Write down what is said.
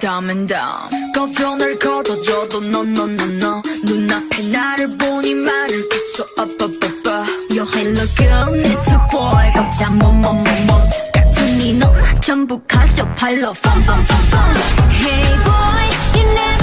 dumb and dumb 걱정을 걷어줘도 no no no no 눈앞에 나를 보니 말을 계속 up up up up Yo hey look girl 내 수보에 깜짝 뭐뭐뭐뭐 같은 이너 전부 가져 팔로 펌펌펌펌 Hey boy you know